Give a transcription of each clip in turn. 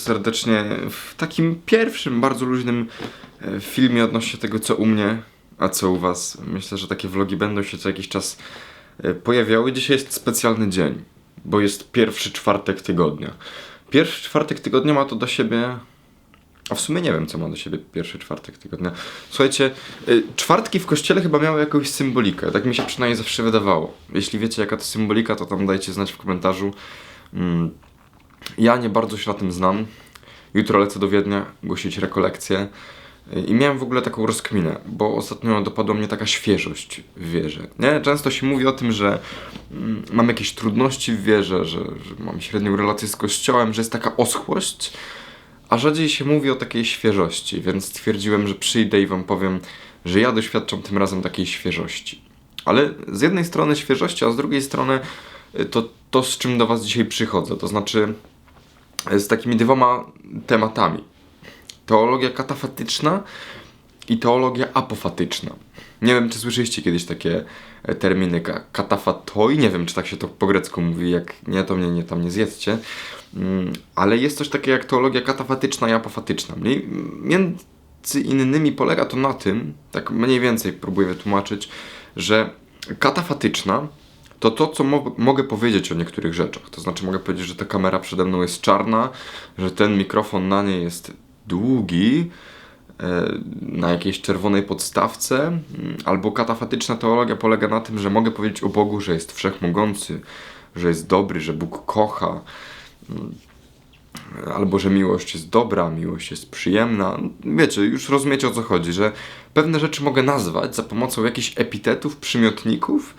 serdecznie w takim pierwszym, bardzo luźnym e, filmie odnośnie tego, co u mnie, a co u was. Myślę, że takie vlogi będą się co jakiś czas e, pojawiały. Dzisiaj jest specjalny dzień, bo jest pierwszy czwartek tygodnia. Pierwszy czwartek tygodnia ma to do siebie... A w sumie nie wiem, co ma do siebie pierwszy czwartek tygodnia. Słuchajcie, y, czwartki w kościele chyba miały jakąś symbolikę. Tak mi się przynajmniej zawsze wydawało. Jeśli wiecie, jaka to symbolika, to tam dajcie znać w komentarzu. Mm, ja nie bardzo się na tym znam. Jutro lecę do Wiednia głosić rekolekcję. I miałem w ogóle taką rozkminę, bo ostatnio dopadła mnie taka świeżość w wierze. Nie? Często się mówi o tym, że mm, mam jakieś trudności w wierze, że, że mam średnią relację z kościołem, że jest taka oschłość, a rzadziej się mówi o takiej świeżości, więc stwierdziłem, że przyjdę i wam powiem, że ja doświadczam tym razem takiej świeżości. Ale z jednej strony świeżości, a z drugiej strony to, to z czym do was dzisiaj przychodzę, to znaczy y, z takimi dwoma tematami. Teologia katafatyczna i teologia apofatyczna. Nie wiem, czy słyszeliście kiedyś takie e, terminy ka- katafatoi, nie wiem, czy tak się to po grecku mówi, jak nie, to mnie nie, tam nie zjedzcie. Mm, Ale jest coś takiego jak teologia katafatyczna i apofatyczna. Między innymi polega to na tym, tak mniej więcej próbuję wytłumaczyć, że katafatyczna to to, co mo- mogę powiedzieć o niektórych rzeczach. To znaczy mogę powiedzieć, że ta kamera przede mną jest czarna, że ten mikrofon na niej jest długi, e, na jakiejś czerwonej podstawce, albo katafatyczna teologia polega na tym, że mogę powiedzieć o Bogu, że jest wszechmogący, że jest dobry, że Bóg kocha, albo że miłość jest dobra, miłość jest przyjemna. Wiecie, już rozumiecie o co chodzi, że pewne rzeczy mogę nazwać za pomocą jakichś epitetów, przymiotników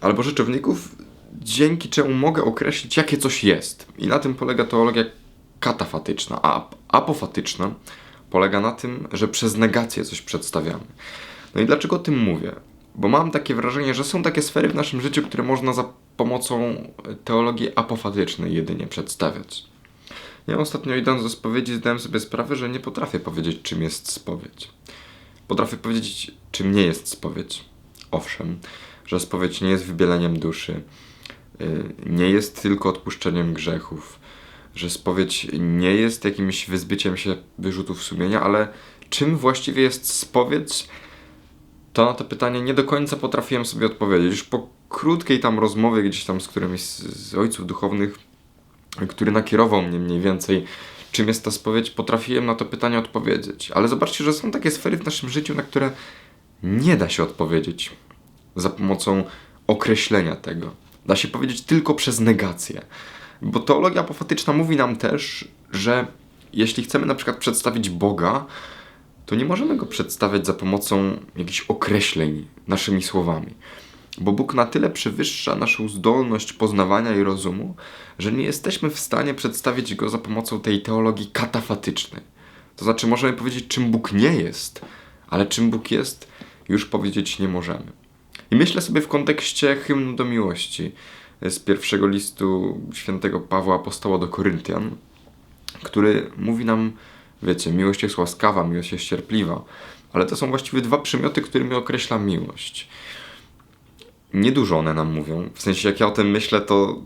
albo rzeczowników, dzięki czemu mogę określić, jakie coś jest. I na tym polega teologia katafatyczna, a ap- apofatyczna polega na tym, że przez negację coś przedstawiamy. No i dlaczego o tym mówię? Bo mam takie wrażenie, że są takie sfery w naszym życiu, które można za pomocą teologii apofatycznej jedynie przedstawiać. Ja ostatnio idąc do spowiedzi zdałem sobie sprawę, że nie potrafię powiedzieć, czym jest spowiedź. Potrafię powiedzieć, czym nie jest spowiedź. Owszem, że spowiedź nie jest wybieleniem duszy, y, nie jest tylko odpuszczeniem grzechów, że spowiedź nie jest jakimś wyzbyciem się wyrzutów sumienia, ale czym właściwie jest spowiedź, to na to pytanie nie do końca potrafiłem sobie odpowiedzieć. Już po krótkiej tam rozmowie gdzieś tam z którymś z ojców duchownych, który nakierował mnie mniej więcej, czym jest ta spowiedź, potrafiłem na to pytanie odpowiedzieć. Ale zobaczcie, że są takie sfery w naszym życiu, na które nie da się odpowiedzieć za pomocą określenia tego. Da się powiedzieć tylko przez negację. Bo teologia apofatyczna mówi nam też, że jeśli chcemy na przykład przedstawić Boga, to nie możemy go przedstawiać za pomocą jakichś określeń naszymi słowami. Bo Bóg na tyle przewyższa naszą zdolność poznawania i rozumu, że nie jesteśmy w stanie przedstawić go za pomocą tej teologii katafatycznej. To znaczy, możemy powiedzieć, czym Bóg nie jest, ale czym Bóg jest, już powiedzieć nie możemy. I myślę sobie w kontekście hymnu do miłości z pierwszego listu świętego Pawła Apostoła do Koryntian, który mówi nam, wiecie, miłość jest łaskawa, miłość jest cierpliwa, ale to są właściwie dwa przymioty, którymi określa miłość. Niedużo one nam mówią. W sensie, jak ja o tym myślę, to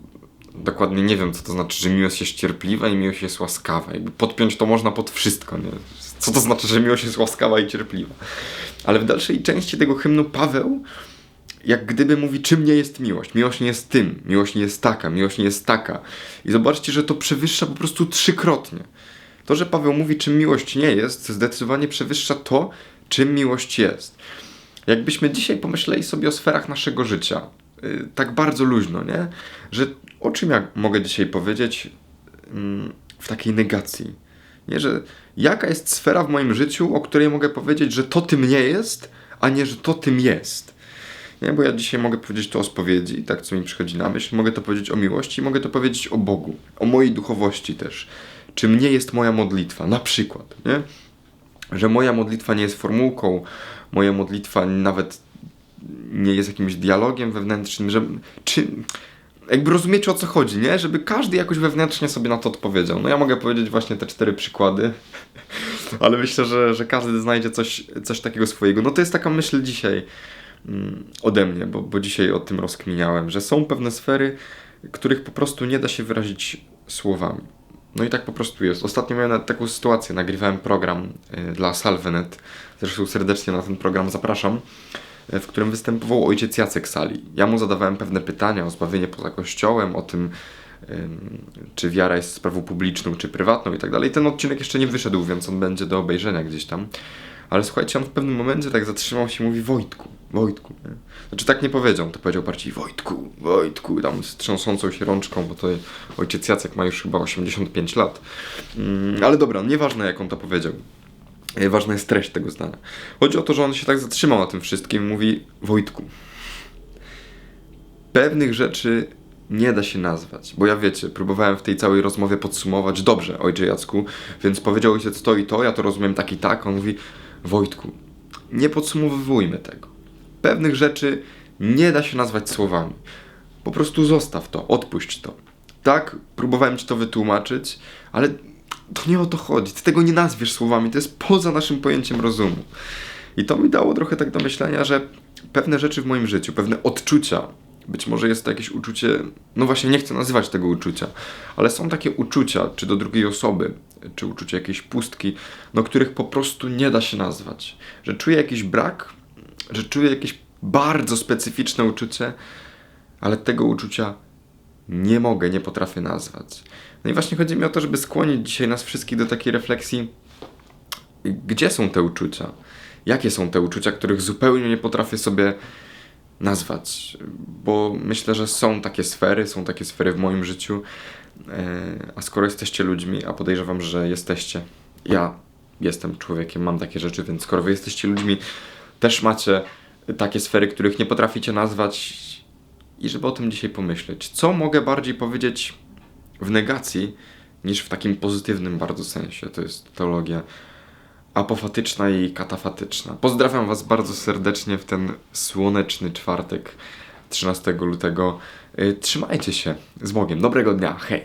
dokładnie nie wiem, co to znaczy, że miłość jest cierpliwa i miłość jest łaskawa. Jakby podpiąć to można pod wszystko, nie? Co to znaczy, że miłość jest łaskawa i cierpliwa? Ale w dalszej części tego hymnu Paweł jak gdyby mówi, czym nie jest miłość. Miłość nie jest tym, miłość nie jest taka, miłość nie jest taka. I zobaczcie, że to przewyższa po prostu trzykrotnie. To, że Paweł mówi, czym miłość nie jest, zdecydowanie przewyższa to, czym miłość jest. Jakbyśmy dzisiaj pomyśleli sobie o sferach naszego życia, yy, tak bardzo luźno, nie? Że o czym ja mogę dzisiaj powiedzieć mm, w takiej negacji? Nie, że jaka jest sfera w moim życiu, o której mogę powiedzieć, że to tym nie jest, a nie, że to tym jest. Nie, bo ja dzisiaj mogę powiedzieć to o spowiedzi, tak co mi przychodzi na myśl, mogę to powiedzieć o miłości, mogę to powiedzieć o Bogu, o mojej duchowości też. Czym nie jest moja modlitwa, na przykład, nie? Że moja modlitwa nie jest formułką, moja modlitwa nawet nie jest jakimś dialogiem wewnętrznym, że czy jakby rozumiecie o co chodzi, nie? Żeby każdy jakoś wewnętrznie sobie na to odpowiedział. No ja mogę powiedzieć właśnie te cztery przykłady, ale myślę, że, że każdy znajdzie coś, coś takiego swojego. No to jest taka myśl dzisiaj ode mnie, bo, bo dzisiaj o tym rozkminiałem, że są pewne sfery, których po prostu nie da się wyrazić słowami. No i tak po prostu jest. Ostatnio miałem taką sytuację, nagrywałem program y, dla Salvenet, zresztą serdecznie na ten program zapraszam, y, w którym występował ojciec Jacek Sali. Ja mu zadawałem pewne pytania o zbawienie poza kościołem, o tym, ym, czy wiara jest sprawą publiczną, czy prywatną i tak dalej. Ten odcinek jeszcze nie wyszedł, więc on będzie do obejrzenia gdzieś tam. Ale słuchajcie, on w pewnym momencie tak zatrzymał się i mówi Wojtku, Wojtku. Nie? Znaczy tak nie powiedział, to powiedział bardziej Wojtku, Wojtku, tam z trząsącą się rączką, bo to ojciec Jacek ma już chyba 85 lat. Mm, ale dobra, nieważne jak on to powiedział. Ważna jest treść tego zdania. Chodzi o to, że on się tak zatrzymał na tym wszystkim i mówi Wojtku, pewnych rzeczy nie da się nazwać. Bo ja wiecie, próbowałem w tej całej rozmowie podsumować dobrze, ojcze Jacku, więc powiedział ojciec to i to, ja to rozumiem tak i tak. On mówi, Wojtku, nie podsumowujmy tego. Pewnych rzeczy nie da się nazwać słowami. Po prostu zostaw to, odpuść to. Tak, próbowałem ci to wytłumaczyć, ale to nie o to chodzi. Ty tego nie nazwiesz słowami, to jest poza naszym pojęciem rozumu. I to mi dało trochę tak do myślenia, że pewne rzeczy w moim życiu, pewne odczucia, być może jest to jakieś uczucie, no właśnie nie chcę nazywać tego uczucia, ale są takie uczucia, czy do drugiej osoby, czy uczucie jakiejś pustki, no których po prostu nie da się nazwać. Że czuję jakiś brak, że czuję jakieś bardzo specyficzne uczucie, ale tego uczucia nie mogę, nie potrafię nazwać. No i właśnie chodzi mi o to, żeby skłonić dzisiaj nas wszystkich do takiej refleksji, gdzie są te uczucia? Jakie są te uczucia, których zupełnie nie potrafię sobie nazwać? Bo myślę, że są takie sfery, są takie sfery w moim życiu, e, a skoro jesteście ludźmi, a podejrzewam, że jesteście, ja jestem człowiekiem, mam takie rzeczy, więc skoro wy jesteście ludźmi, też macie takie sfery, których nie potraficie nazwać i żeby o tym dzisiaj pomyśleć. Co mogę bardziej powiedzieć w negacji niż w takim pozytywnym bardzo sensie? To jest teologia apofatyczna i katafatyczna. Pozdrawiam Was bardzo serdecznie w ten słoneczny czwartek 13 lutego. Y, Trzymajcie się z Bogiem. Dobrego dnia. Hej!